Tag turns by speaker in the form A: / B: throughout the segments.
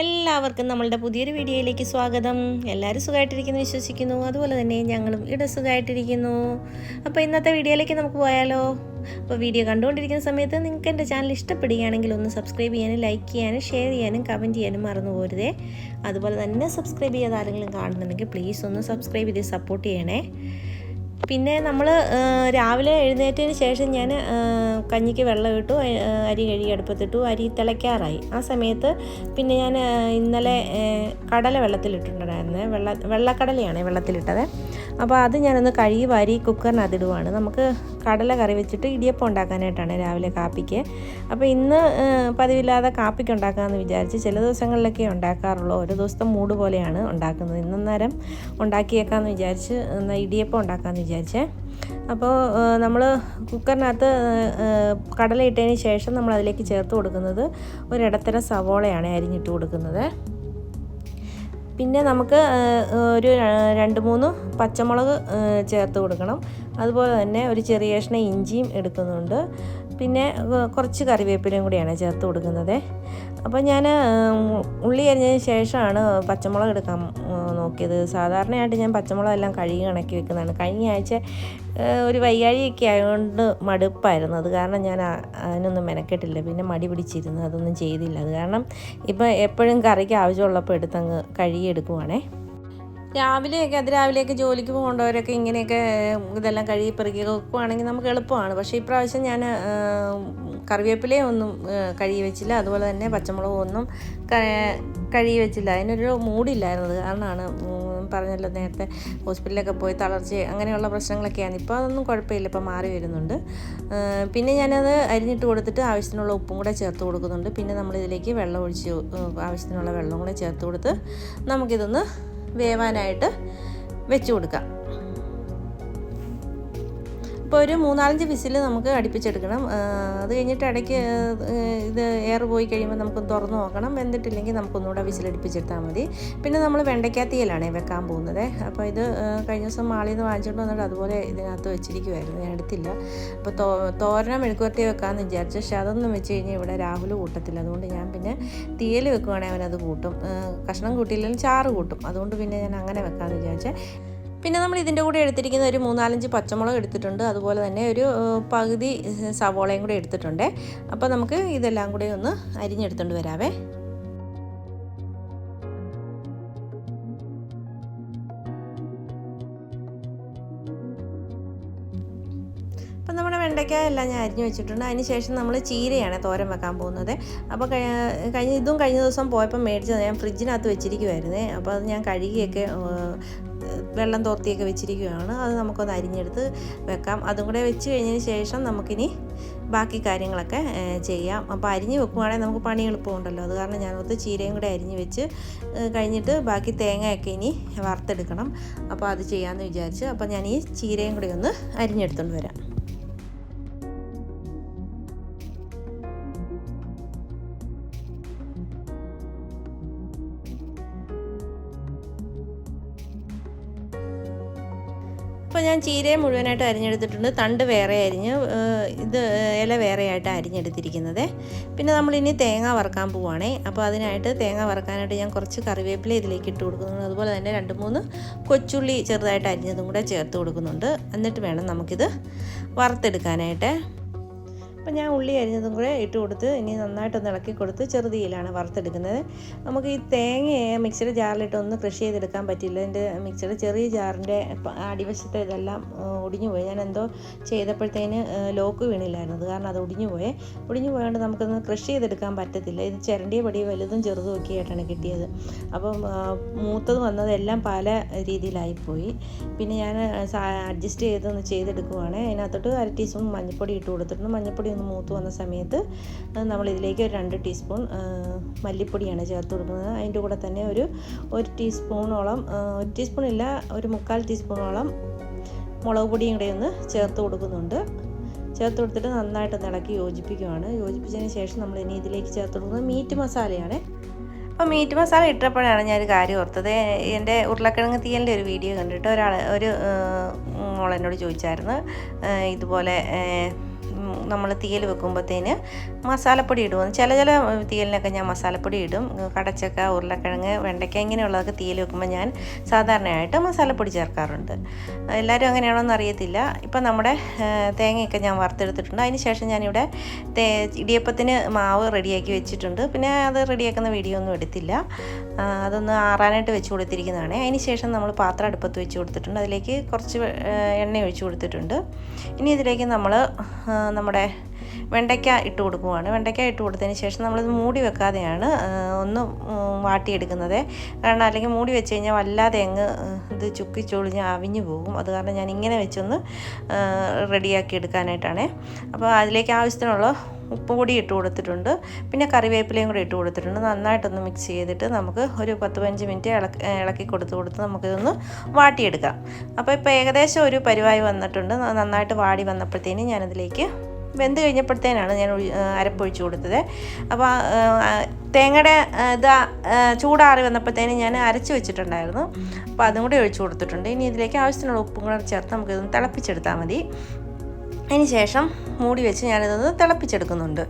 A: എല്ലാവർക്കും നമ്മളുടെ പുതിയൊരു വീഡിയോയിലേക്ക് സ്വാഗതം. എല്ലാവരും സുഖമായിട്ടിരിക്കുന്നു വിശ്വസിക്കുന്നു. അതുപോലെ തന്നെ ഞങ്ങളും ഇവിടെ സുഖമായിട്ടിരിക്കുന്നു അപ്പോൾ ഇന്നത്തെ വീഡിയോയിലേക്ക് നമുക്ക് പോയാലോ? അപ്പോൾ വീഡിയോ കണ്ടുകൊണ്ടിരിക്കുന്ന സമയത്ത് നിങ്ങൾക്ക് എന്റെ ചാനൽ ഇഷ്ടപ്പെടുകയാണെങ്കിൽ ഒന്ന് സബ്സ്ക്രൈബ് ചെയ്യാനും ലൈക്ക് ചെയ്യാനും ഷെയർ ചെയ്യാനും കമന്റ് ചെയ്യാനും മറന്നു പോരുതേ. അതുപോലെ തന്നെ സബ്സ്ക്രൈബ് ചെയ്യാതെ ആരെങ്കിലും കാണുന്നുണ്ടെങ്കിൽ പ്ലീസ് ഒന്ന് സബ്സ്ക്രൈബ് ചെയ്ത് സപ്പോർട്ട് ചെയ്യണേ. പിന്നെ നമ്മൾ രാവിലെ എഴുന്നേറ്റതിന് ശേഷം ഞാൻ കഞ്ഞിക്ക് വെള്ളം ഇട്ടു അരി കഴുകി അടുപ്പത്തിട്ടു അരി തിളയ്ക്കാറായി. ആ സമയത്ത് പിന്നെ ഞാൻ ഇന്നലെ കടല വെള്ളത്തിലിട്ടിട്ടുണ്ടായിരുന്നേ വെള്ള വെള്ളക്കടലയാണ് വെള്ളത്തിലിട്ടത്. അപ്പോൾ അത് ഞാനൊന്ന് കഴുകി വാരി കുക്കറിനതിടുവാണ് നമുക്ക് കടല കറി വെച്ചിട്ട് ഇടിയപ്പം ഉണ്ടാക്കാനായിട്ടാണ് രാവിലെ കാപ്പിക്ക്. അപ്പോൾ ഇന്ന് പതിവില്ലാതെ കാപ്പിക്ക് ഉണ്ടാക്കാമെന്ന് വിചാരിച്ച് ചില ദിവസങ്ങളിലൊക്കെ ഉണ്ടാക്കാറുള്ളൂ. ഒരു ദിവസത്തെ മൂട് പോലെയാണ് ഉണ്ടാക്കുന്നത്. ഇന്നേരം ഉണ്ടാക്കിയേക്കാമെന്ന് വിചാരിച്ച് എന്നാൽ ഇടിയപ്പം ഉണ്ടാക്കാമെന്ന് വിചാരിച്ചേ. അപ്പോൾ നമ്മൾ കുക്കറിനകത്ത് കടല ഇട്ടതിന് ശേഷം നമ്മൾ അതിലേക്ക് ചേർത്ത് കൊടുക്കുന്നത് ഒരിടത്തരം സവോളയാണ് അരിഞ്ഞിട്ട് കൊടുക്കുന്നത്. പിന്നെ നമുക്ക് ഒരു രണ്ട് മൂന്ന് പച്ചമുളക് ചേർത്ത് കൊടുക്കണം. അതുപോലെ തന്നെ ഒരു ചെറിയ കഷ്ണം ഇഞ്ചിയും എടുക്കുന്നുണ്ട്. പിന്നെ കുറച്ച് കറിവേപ്പിലയും കൂടിയാണ് ചേർത്ത് കൊടുക്കുന്നത്. അപ്പോൾ ഞാൻ ഉള്ളി അരിഞ്ഞതിന് ശേഷമാണ് പച്ചമുളക് എടുക്കാൻ നോക്കിയത്. സാധാരണയായിട്ട് ഞാൻ പച്ചമുളക് എല്ലാം കഴുകി കണക്കി വെക്കുന്നതാണ്. കഴിഞ്ഞ ആഴ്ച ഒരു വയ്യാഴിയൊക്കെ ആയതുകൊണ്ട് മടുപ്പായിരുന്നു. അത് കാരണം ഞാൻ അതിനൊന്നും മെനക്കെട്ടില്ല. പിന്നെ മടി പിടിച്ചിരുന്നു. അതൊന്നും ചെയ്തില്ല. അത് കാരണം ഇപ്പം എപ്പോഴും കറിക്ക് ആവശ്യമുള്ളപ്പോൾ എടുത്തങ്ങ് കഴുകിയെടുക്കുവാണേ രാവിലെയൊക്കെ അതിരാവിലെയൊക്കെ ജോലിക്ക് പോകേണ്ടവരൊക്കെ ഇങ്ങനെയൊക്കെ ഇതെല്ലാം കഴുകി പെറുക്കി വെക്കുവാണെങ്കിൽ നമുക്ക് എളുപ്പമാണ്. പക്ഷേ ഇപ്രാവശ്യം ഞാൻ കറിവേപ്പിലയും ഒന്നും കഴുകി വെച്ചില്ല. അതുപോലെ തന്നെ പച്ചമുളകും ഒന്നും കഴുകി വെച്ചില്ല. അതിനൊരു മൂടില്ലായിരുന്നത് കാരണമാണ് പറഞ്ഞല്ലോ നേരത്തെ ഹോസ്പിറ്റലിലൊക്കെ പോയി തളർച്ച അങ്ങനെയുള്ള പ്രശ്നങ്ങളൊക്കെയാണ്. ഇപ്പോൾ അതൊന്നും കുഴപ്പമില്ല. ഇപ്പോൾ മാറി വരുന്നുണ്ട്. പിന്നെ ഞാനത് അരിഞ്ഞിട്ട് കൊടുത്തിട്ട് ആവശ്യത്തിനുള്ള ഉപ്പും കൂടെ ചേർത്ത് കൊടുക്കുന്നുണ്ട്. പിന്നെ നമ്മളിതിലേക്ക് വെള്ളം ഒഴിച്ച് ആവശ്യത്തിനുള്ള വെള്ളം കൂടെ ചേർത്ത് കൊടുത്ത് നമുക്കിതൊന്ന് വേവാനായിട്ട് വെച്ച് കൊടുക്കാം. ഇപ്പോൾ ഒരു മൂന്നാലഞ്ച് വിസിൽ നമുക്ക് അടുപ്പിച്ചെടുക്കണം. അത് കഴിഞ്ഞിട്ട് ഇടയ്ക്ക് ഇത് എയർ പോയി കഴിയുമ്പോൾ നമുക്ക് തുറന്ന് നോക്കണം. വെന്തിട്ടില്ലെങ്കിൽ നമുക്കൊന്നുകൂടെ വിസിലടിപ്പിച്ചെടുത്താൽ മതി. പിന്നെ നമ്മൾ വെണ്ടയ്ക്കാത്തിയിലാണ് വെക്കാൻ പോകുന്നത്. അപ്പോൾ ഇത് കഴിഞ്ഞ ദിവസം മാളിൽ നിന്ന് വാങ്ങിച്ചുകൊണ്ട് വന്നിട്ട് അതുപോലെ ഇതിനകത്ത് വെച്ചിരിക്കുമായിരുന്നു ഞാൻ എടുത്തില്ല. അപ്പോൾ തോ തോരനം മെഴുക്കുവരട്ടി വെക്കാമെന്ന് വിചാരിച്ചു. പക്ഷെ അതൊന്നും വെച്ച് കഴിഞ്ഞാൽ ഇവിടെ രാഹുൽ കൂട്ടത്തില്ല. അതുകൊണ്ട് ഞാൻ പിന്നെ തീയൽ വെക്കുവാണെങ്കിൽ അവനത് കൂട്ടും. കഷ്ണം കൂട്ടിയില്ലെങ്കിൽ ചാറ് കൂട്ടും. അതുകൊണ്ട് പിന്നെ ഞാൻ അങ്ങനെ വെക്കാമെന്ന് വിചാരിച്ചേ. പിന്നെ നമ്മൾ ഇതിന്റെ കൂടെ എടുത്തിരിക്കുന്ന ഒരു മൂന്നാലഞ്ച് പച്ചമുളക് എടുത്തിട്ടുണ്ട്. അതുപോലെ തന്നെ ഒരു പകുതി സവോളയും കൂടെ എടുത്തിട്ടുണ്ട്. അപ്പോൾ നമുക്ക് ഇതെല്ലാം കൂടെ ഒന്ന് അരിഞ്ഞെടുത്തുകൊണ്ട് വരാവേ. അപ്പം നമ്മുടെ വെണ്ടയ്ക്ക എല്ലാം ഞാൻ അരിഞ്ഞു വെച്ചിട്ടുണ്ട്. അതിന് ശേഷം നമ്മൾ ചീരയാണ് തോരൻ വെക്കാൻ പോകുന്നത്. അപ്പോൾ കഴിഞ്ഞ ഇതും കഴിഞ്ഞ ദിവസം പോയപ്പോൾ മേടിച്ചത്. ഞാൻ ഫ്രിഡ്ജിനകത്ത് വെച്ചിരിക്കുമായിരുന്നേ അപ്പോൾ അത് ഞാൻ കഴുകിയൊക്കെ വെള്ളം തോർത്തിയൊക്കെ വെച്ചിരിക്കുകയാണ്. അത് നമുക്കൊന്ന് അരിഞ്ഞെടുത്ത് വെക്കാം. അതും കൂടെ വെച്ച് കഴിഞ്ഞതിന് ശേഷം നമുക്കിനി ബാക്കി കാര്യങ്ങളൊക്കെ ചെയ്യാം. അപ്പോൾ അരിഞ്ഞ് വെക്കുവാണെങ്കിൽ നമുക്ക് പണി എളുപ്പമുണ്ടല്ലോ. അത് കാരണം ഞാനൊത്ത് ചീരയും കൂടെ അരിഞ്ഞ് വെച്ച് കഴിഞ്ഞിട്ട് ബാക്കി തേങ്ങയൊക്കെ ഇനി വറുത്തെടുക്കണം. അപ്പോൾ അത് ചെയ്യാമെന്ന് വിചാരിച്ച് അപ്പോൾ ഞാൻ ഈ ചീരയും കൂടെ ഒന്ന് അരിഞ്ഞെടുത്തുകൊണ്ട് വരാം. അപ്പോൾ ഞാൻ ചീരയെ മുഴുവനായിട്ട് അരിഞ്ഞെടുത്തിട്ടുണ്ട്. തണ്ട് വേറെ അരിഞ്ഞ് ഇത് ഇല വേറെയായിട്ട് അരിഞ്ഞെടുത്തിരിക്കുന്നത്. പിന്നെ നമ്മളിനി തേങ്ങ വറക്കാൻ പോവുകയാണേ അപ്പോൾ അതിനായിട്ട് തേങ്ങ വറക്കാനായിട്ട് ഞാൻ കുറച്ച് കറിവേപ്പില ഇതിലേക്ക് ഇട്ട് കൊടുക്കുന്നുണ്ട്. അതുപോലെ തന്നെ രണ്ട് മൂന്ന് കൊച്ചുള്ളി ചെറുതായിട്ട് അരിഞ്ഞതും കൂടെ ചേർത്ത് കൊടുക്കുന്നുണ്ട്. എന്നിട്ട് വേണം നമുക്കിത് വറുത്തെടുക്കാനായിട്ട്. അപ്പോൾ ഞാൻ ഉള്ളി അരിഞ്ഞതും കൂടെ ഇട്ട് കൊടുത്ത് ഇനി നന്നായിട്ടൊന്ന് ഇളക്കി കൊടുത്ത് ചെറുതീയിലാണ് വറുത്തെടുക്കുന്നത്. നമുക്ക് ഈ തേങ്ങയെ മിക്സിയുടെ ജാറിലിട്ട് ഒന്ന് ക്രഷ് ചെയ്തെടുക്കാൻ പറ്റില്ല. എന്റെ മിക്സിയുടെ ചെറിയ ജാറിന്റെ അടിവശത്തെ ഇതെല്ലാം ഒടിഞ്ഞു പോയി. ഞാൻ എന്തോ ചെയ്തപ്പോഴത്തേന് ലോക്ക് വീണില്ലായിരുന്നു. അത് കാരണം അത് ഒടിഞ്ഞു പോയേ. ഒടിഞ്ഞു പോയതുകൊണ്ട് നമുക്കൊന്ന് ക്രഷ് ചെയ്തെടുക്കാൻ പറ്റത്തില്ല. ഇത് ചിരണ്ടിയ പടി വലുതും ചെറുതും ഒക്കെ ആയിട്ടാണ് കിട്ടിയത്. അപ്പം മൂത്തത് വന്നതെല്ലാം പല രീതിയിലായിപ്പോയി. പിന്നെ ഞാൻ അഡ്ജസ്റ്റ് ചെയ്തൊന്ന് ചെയ്തെടുക്കുവാണ്. അതിനകത്തോട്ട് അര ടീസ്പൂൺ മഞ്ഞൾപ്പൊടി ഇട്ട് കൊടുത്തിട്ടുണ്ട്. മഞ്ഞൾപ്പൊടി ഒന്ന് മൂത്ത് വന്ന സമയത്ത് നമ്മൾ ഇതിലേക്ക് ഒരു രണ്ട് ടീസ്പൂൺ മല്ലിപ്പൊടിയാണ് ചേർത്ത് കൊടുക്കുന്നത്. അതിന്റെ കൂടെ തന്നെ ഒരു ഒരു ടീസ്പൂണോളം ഒരു ടീസ്പൂൺ ഇല്ല ഒരു മുക്കാൽ ടീസ്പൂണോളം മുളക് പൊടിയും കൂടെ ഒന്ന് ചേർത്ത് കൊടുക്കുന്നുണ്ട്. ചേർത്ത് കൊടുത്തിട്ട് നന്നായിട്ട് ഇളക്കി യോജിപ്പിക്കുകയാണ് യോജിപ്പിച്ചതിന് ശേഷം നമ്മൾ ഇനി ഇതിലേക്ക് ചേർത്ത് കൊടുക്കുന്നത് മീറ്റ് മസാലയാണ്. അപ്പോൾ മീറ്റ് മസാല ഇട്ടപ്പോഴാണ് ഞാനൊരു കാര്യം ഓർത്തത്. എന്റെ ഉരുളക്കിഴങ്ങ് തീയലിന്റെ ഒരു വീഡിയോ കണ്ടിട്ട് ഒരാൾ ഒരു മോളെന്നോട് ചോദിച്ചായിരുന്നു. ഇതുപോലെ നമ്മൾ തീയൽ വെക്കുമ്പോഴത്തേന് മസാലപ്പൊടി ഇടും. ചില ചില തീയലിനൊക്കെ ഞാൻ മസാലപ്പൊടി ഇടും. കടച്ചക്ക ഉരുളക്കിഴങ്ങ് വെണ്ടയ്ക്ക ഇങ്ങനെയുള്ളതൊക്കെ തീയൽ വെക്കുമ്പോൾ ഞാൻ സാധാരണയായിട്ട് മസാലപ്പൊടി ചേർക്കാറുണ്ട്. എല്ലാവരും അങ്ങനെയാണോന്ന് അറിയത്തില്ല. ഇപ്പം നമ്മുടെ തേങ്ങയൊക്കെ ഞാൻ വറുത്തെടുത്തിട്ടുണ്ട്. അതിന് ശേഷം ഞാനിവിടെ തേ ഇടിയപ്പത്തിന് മാവ് റെഡിയാക്കി വെച്ചിട്ടുണ്ട്. പിന്നെ അത് റെഡിയാക്കുന്ന വീഡിയോ ഒന്നും എടുത്തില്ല. അതൊന്ന് ആറാനായിട്ട് വെച്ച് കൊടുത്തിരിക്കുന്നതാണ്. അതിന് ശേഷം നമ്മൾ പാത്രം അടുപ്പത്ത് വെച്ച് കൊടുത്തിട്ടുണ്ട്. അതിലേക്ക് കുറച്ച് എണ്ണ ഒഴിച്ച് കൊടുത്തിട്ടുണ്ട്. ഇനി ഇതിലേക്ക് നമ്മൾ നമ്മുടെ വെണ്ടയ്ക്ക ഇട്ട് കൊടുക്കുവാണ്. വെണ്ടയ്ക്ക ഇട്ട് കൊടുത്തതിന് ശേഷം നമ്മളിത് മൂടി വെക്കാതെയാണ് ഒന്ന് വാട്ടിയെടുക്കുന്നത്. കാരണം അല്ലെങ്കിൽ മൂടി വെച്ച് കഴിഞ്ഞാൽ വല്ലാതെ അങ്ങ് ഇത് ചുക്കി ചൊളിഞ്ഞ് അവിഞ്ഞു പോകും. അത് കാരണം ഞാൻ ഇങ്ങനെ വെച്ചൊന്ന് റെഡിയാക്കി എടുക്കാനായിട്ടാണ്. അപ്പോൾ അതിലേക്ക് ആവശ്യത്തിനുള്ള ഉപ്പ് പൊടി ഇട്ട് കൊടുത്തിട്ടുണ്ട്. പിന്നെ കറിവേപ്പിലയും കൂടി ഇട്ട് കൊടുത്തിട്ടുണ്ട്. നന്നായിട്ടൊന്ന് മിക്സ് ചെയ്തിട്ട് നമുക്ക് ഒരു പത്ത് പതിനഞ്ച് മിനിറ്റ് ഇളക്കി ഇളക്കി കൊടുത്ത് കൊടുത്ത് നമുക്കിതൊന്ന് വാട്ടിയെടുക്കാം. അപ്പോൾ ഇപ്പോൾ ഏകദേശം ഒരു പരിവായി വന്നിട്ടുണ്ട്. നന്നായിട്ട് വാടി വന്നപ്പോഴത്തേനും ഞാനതിലേക്ക് വെന്ത് കഴിഞ്ഞപ്പോഴത്തേനാണ് ഞാൻ അരപ്പൊഴിച്ച് കൊടുത്തത്. അപ്പോൾ തേങ്ങയുടെ ഇത് ചൂടാറി വന്നപ്പോഴത്തേനും ഞാൻ അരച്ച് വെച്ചിട്ടുണ്ടായിരുന്നു. അപ്പോൾ അതും കൂടി ഒഴിച്ചു കൊടുത്തിട്ടുണ്ട്. ഇനി ഇതിലേക്ക് ആവശ്യത്തിനുള്ള ഉപ്പും കൂടെ ചേർത്ത് നമുക്കിതൊന്ന് തിളപ്പിച്ചെടുത്താൽ മതി. ശേഷം മൂടി വെച്ച് ഞാനിതൊന്ന് തിളപ്പിച്ചെടുക്കുന്നുണ്ട്.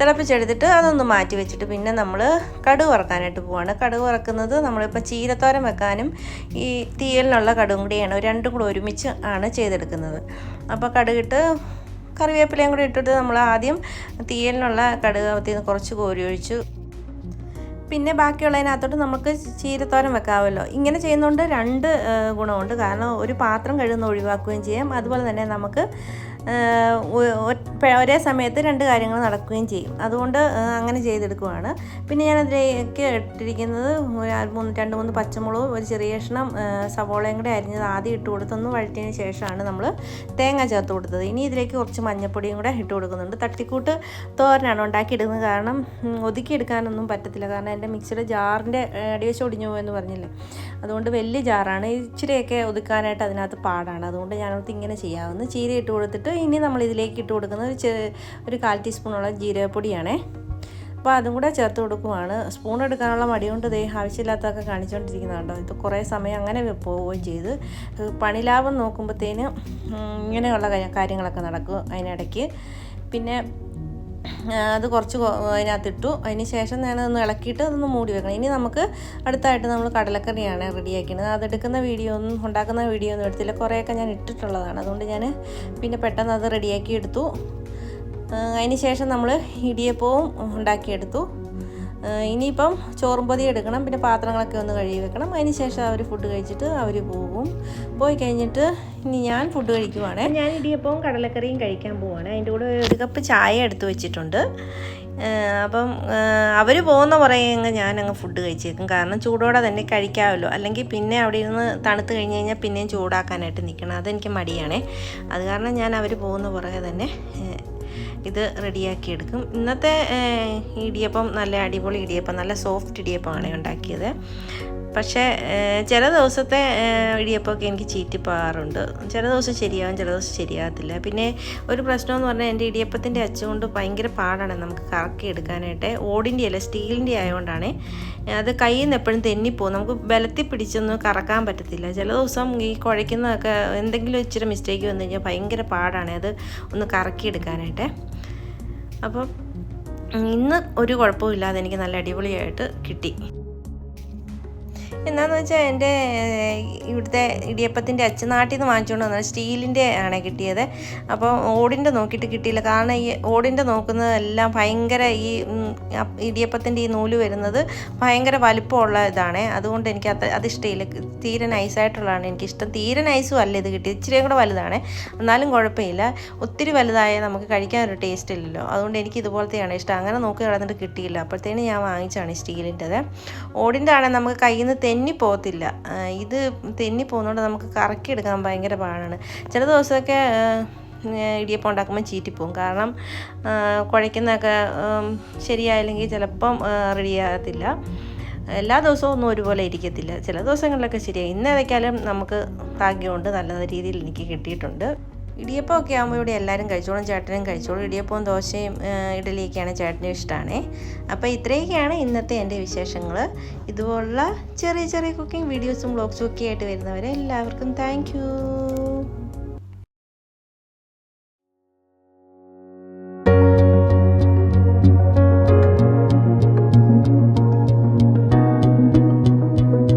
A: തിളപ്പിച്ചെടുത്തിട്ട് അതൊന്ന് മാറ്റി വെച്ചിട്ട് പിന്നെ നമ്മൾ കടുക് വറക്കാനായിട്ട് പോവാണ്. കടുക് വറക്കുന്നത് നമ്മളിപ്പോൾ ചീരത്തോരൻ വെക്കാനും ഈ തീയലിനുള്ള കടുകും കൂടിയാണ്. രണ്ടും കൂടെ ഒരുമിച്ച് ആണ് ചെയ്തെടുക്കുന്നത്. അപ്പോൾ കടുകിട്ട് കറിവേപ്പിലയും കൂടി ഇട്ടിട്ട് നമ്മൾ ആദ്യം തീയലിനുള്ള കടുക് അതിൽ നിന്ന് കുറച്ച് കോരി ഒഴിച്ചു. പിന്നെ ബാക്കിയുള്ളതിനകത്തോട്ട് നമുക്ക് ചീരത്തോരൻ വെക്കാമല്ലോ. ഇങ്ങനെ ചെയ്യുന്നതുകൊണ്ട് രണ്ട് ഗുണമുണ്ട്. കാരണം ഒരു പാത്രം കഴുകുന്ന ഒഴിവാക്കുകയും ചെയ്യാം. അതുപോലെ തന്നെ നമുക്ക് ഒരേ സമയത്ത് രണ്ട് കാര്യങ്ങൾ നടക്കുകയും ചെയ്യും. അതുകൊണ്ട് അങ്ങനെ ചെയ്തെടുക്കുവാണ്. പിന്നെ ഞാൻ അതിലേക്ക് ഇട്ടിരിക്കുന്നത് മൂന്ന് രണ്ട് മൂന്ന് പച്ചമുളകും ഒരു ചെറിയ കഷ്ണം സവോളയും കൂടെ അരിഞ്ഞത് ആദ്യം ഇട്ട് കൊടുത്തൊന്ന് വഴറ്റിയതിന് ശേഷമാണ് നമ്മൾ തേങ്ങ ചേർത്ത് കൊടുത്തത്. ഇനി ഇതിലേക്ക് കുറച്ച് മഞ്ഞപ്പൊടിയും കൂടെ ഇട്ട് കൊടുക്കുന്നുണ്ട്. തട്ടിക്കൂട്ട് തോരനാണ് ഉണ്ടാക്കിയെടുക്കുന്നത് കാരണം ഒതുക്കിയെടുക്കാനൊന്നും പറ്റത്തില്ല. കാരണം എന്റെ മിക്സിയുടെ ജാറിന്റെ അടിവശം ഒടിഞ്ഞു പോയെന്ന് പറഞ്ഞില്ലേ? അതുകൊണ്ട് വലിയ ജാറാണ്. ഇച്ചിരിയൊക്കെ ഒതുക്കാനായിട്ട് അതിനകത്ത് പാടാണ്. അതുകൊണ്ട് ഞാനത് ഇങ്ങനെ ചെയ്യാവുന്ന. ചീര ഇട്ട് കൊടുത്തിട്ട് ഇനി നമ്മൾ ഇതിലേക്ക് ഇട്ട് കൊടുക്കുന്നത് ഒരു ഒരു കാൽ ടീസ്പൂണോളം ജീരകപ്പൊടിയാണേ. അപ്പോൾ അതും കൂടെ ചേർത്ത് കൊടുക്കുവാണ്. സ്പൂൺ എടുക്കാനുള്ള മടി കൊണ്ട് ദേ ആവശ്യമില്ലാത്തതൊക്കെ കാണിച്ചുകൊണ്ടിരിക്കുന്നുണ്ടോ ഇത് കുറേ സമയം അങ്ങനെ പോവുകയും ചെയ്ത്. പണി ലാഭം നോക്കുമ്പോഴത്തേന് ഇങ്ങനെയുള്ള കാര്യങ്ങളൊക്കെ നടക്കും അതിനിടയ്ക്ക്. പിന്നെ അത് കുറച്ച് അതിനകത്തിട്ടു. അതിന് ശേഷം ഞാൻ ഒന്ന് ഇളക്കിയിട്ട് അതൊന്ന് മൂടി വെക്കണം. ഇനി നമുക്ക് അടുത്തായിട്ട് നമ്മൾ കടലക്കറിയാണ് റെഡിയാക്കുന്നത് അതെടുക്കുന്ന വീഡിയോ ഒന്നും ഉണ്ടാക്കുന്ന വീഡിയോ ഒന്നും എടുത്തില്ല. കുറേയൊക്കെ ഞാൻ ഇട്ടിട്ടുള്ളതാണ്. അതുകൊണ്ട് ഞാൻ പിന്നെ പെട്ടെന്ന് അത് റെഡിയാക്കി എടുത്തു. അതിന് ശേഷം നമ്മൾ ഇടിയപ്പവും ഉണ്ടാക്കിയെടുത്തു. ഇനിയിപ്പം ചോറും പൊതി എടുക്കണം. പിന്നെ പാത്രങ്ങളൊക്കെ ഒന്ന് കഴുകി വെക്കണം. അതിന് ശേഷം അവർ ഫുഡ് കഴിച്ചിട്ട് അവർ പോകും. പോയി കഴിഞ്ഞിട്ട് ഇനി ഞാൻ ഫുഡ് കഴിക്കുവാണ്. ഞാൻ ഇടിയപ്പവും കടലക്കറിയും കഴിക്കാൻ പോവാണ്. അതിന്റെ കൂടെ ഒരു കപ്പ് ചായ എടുത്തു വെച്ചിട്ടുണ്ട്. അപ്പം അവർ പോകുന്ന പുറകെങ്ങ് ഞാൻ അങ്ങ് ഫുഡ് കഴിച്ചേക്കും. കാരണം ചൂടോടെ തന്നെ കഴിക്കാമല്ലോ അല്ലെങ്കിൽ പിന്നെ അവിടെ ഇരുന്ന് തണുത്ത് കഴിഞ്ഞ് കഴിഞ്ഞാൽ പിന്നെയും ചൂടാക്കാനായിട്ട് നിൽക്കണം. അതെനിക്ക് മടിയാണേ. അത് കാരണം ഞാൻ അവർ പോകുന്ന പുറകെ തന്നെ ഇത് റെഡിയാക്കി എടുക്കും. ഇന്നത്തെ ഇടിയപ്പം നല്ല അടിപൊളി ഇടിയപ്പം നല്ല സോഫ്റ്റ് ഇടിയപ്പമാണ് ഉണ്ടാക്കിയത്. പക്ഷേ ചില ദിവസത്തെ ഇടിയപ്പമൊക്കെ എനിക്ക് ചീറ്റിപ്പോകാറുണ്ട് ചില ദിവസം ശരിയാവും ചില ദിവസം ശരിയാകത്തില്ല. പിന്നെ ഒരു പ്രശ്നം എന്ന് പറഞ്ഞാൽ എന്റെ ഇടിയപ്പത്തിന്റെ അച്ചുകൊണ്ട് ഭയങ്കര പാടാണ് നമുക്ക് കറക്കി എടുക്കാനായിട്ട്. ഓടിന്റെ അല്ല സ്റ്റീലിന്റെ ആയതുകൊണ്ടാണ്. അത് കയ്യിൽ നിന്ന് എപ്പോഴും തെന്നിപ്പോകും നമുക്ക് ബലത്തിൽ പിടിച്ചൊന്നും കറക്കാൻ പറ്റത്തില്ല. ചില ദിവസം ഈ കുഴയ്ക്കുന്നതൊക്കെ എന്തെങ്കിലും ഇച്ചിരി മിസ്റ്റേക്ക് വന്നു കഴിഞ്ഞാൽ ഭയങ്കര പാടാണ് അത് ഒന്ന് കറക്കിയെടുക്കാനായിട്ട് അപ്പം അപ്പോൾ ഇന്ന് ഒരു കുഴപ്പമില്ലാതെ എനിക്ക് നല്ല അടിപൊളിയായിട്ട് കിട്ടി. എന്നാന്ന് വെച്ചാൽ എന്റെ ഇവിടുത്തെ ഇടിയപ്പത്തിന്റെ അച്ഛനാട്ടിൽ നിന്ന് വാങ്ങിച്ചുകൊണ്ട് വന്നത് സ്റ്റീലിന്റെ ആണ് കിട്ടിയത്. അപ്പോൾ ഓടിന്റെ നോക്കിയിട്ട് കിട്ടിയില്ല. കാരണം ഈ ഓടിന്റെ നോക്കുന്നതെല്ലാം ഭയങ്കര ഈ ഇടിയപ്പത്തിന്റെ ഈ നൂൽ വരുന്നത് ഭയങ്കര വലിപ്പമുള്ള ഇതാണ്. അതുകൊണ്ട് എനിക്ക് അത് അത് ഇഷ്ടമില്ല തീരെ നൈസായിട്ടുള്ളതാണ്. എനിക്കിഷ്ടം. തീരെ നൈസും അല്ല ഇത് കിട്ടിയത്. ഇച്ചിരിയും കൂടെ വലുതാണ്. എന്നാലും കുഴപ്പമില്ല. ഒത്തിരി വലുതായാൽ നമുക്ക് കഴിക്കാൻ ഒരു ടേസ്റ്റ് ഇല്ലല്ലോ. അതുകൊണ്ട് എനിക്ക് ഇതുപോലത്തെയാണ് ഇഷ്ടം. അങ്ങനെ നോക്കി കിടന്നിട്ട് കിട്ടിയില്ല. അപ്പോഴത്തേന് ഞാൻ വാങ്ങിച്ചാണ് സ്റ്റീലിന്റെത്. ഓടിന്റെ ആണെങ്കിൽ നമുക്ക് കയ്യിൽ നിന്ന് തെന്നി പോകത്തില്ല ഇത് തെന്നി പോകുന്നതുകൊണ്ട് നമുക്ക് കറക്കിയെടുക്കാൻ ഭയങ്കര പാടാണ്. ചില ദിവസമൊക്കെ ഇടിയപ്പം ഉണ്ടാക്കുമ്പോൾ ചീറ്റിപ്പോവും കാരണം കുഴയ്ക്കുന്നതൊക്കെ ശരിയായില്ലെങ്കിൽ ചിലപ്പം റെഡിയാകത്തില്ല എല്ലാ ദിവസവും ഒന്നും ഒരുപോലെ ഇരിക്കത്തില്ല. ചില ദിവസങ്ങളിലൊക്കെ ശരിയായി. ഇന്ന് ഏതൊക്കെയാലും നമുക്ക് ഭാഗ്യമുണ്ട്. നല്ല രീതിയിൽ എനിക്ക് കിട്ടിയിട്ടുണ്ട്. ഇടിയപ്പമൊക്കെ ആകുമ്പോൾ ഇവിടെ എല്ലാവരും കഴിച്ചോളും ചേട്ടനും കഴിച്ചോളും. ഇടിയപ്പവും ദോശയും ഇഡലിയൊക്കെയാണ് ചേട്ടനും ഇഷ്ടമാണ് അപ്പോൾ ഇത്രയൊക്കെയാണ് ഇന്നത്തെ എന്റെ വിശേഷങ്ങൾ ഇതുപോലുള്ള ചെറിയ ചെറിയ കുക്കിംഗ് വീഡിയോസും വ്ളോഗ്സും ഒക്കെ ആയിട്ട് വരുന്നവരെ എല്ലാവർക്കും താങ്ക്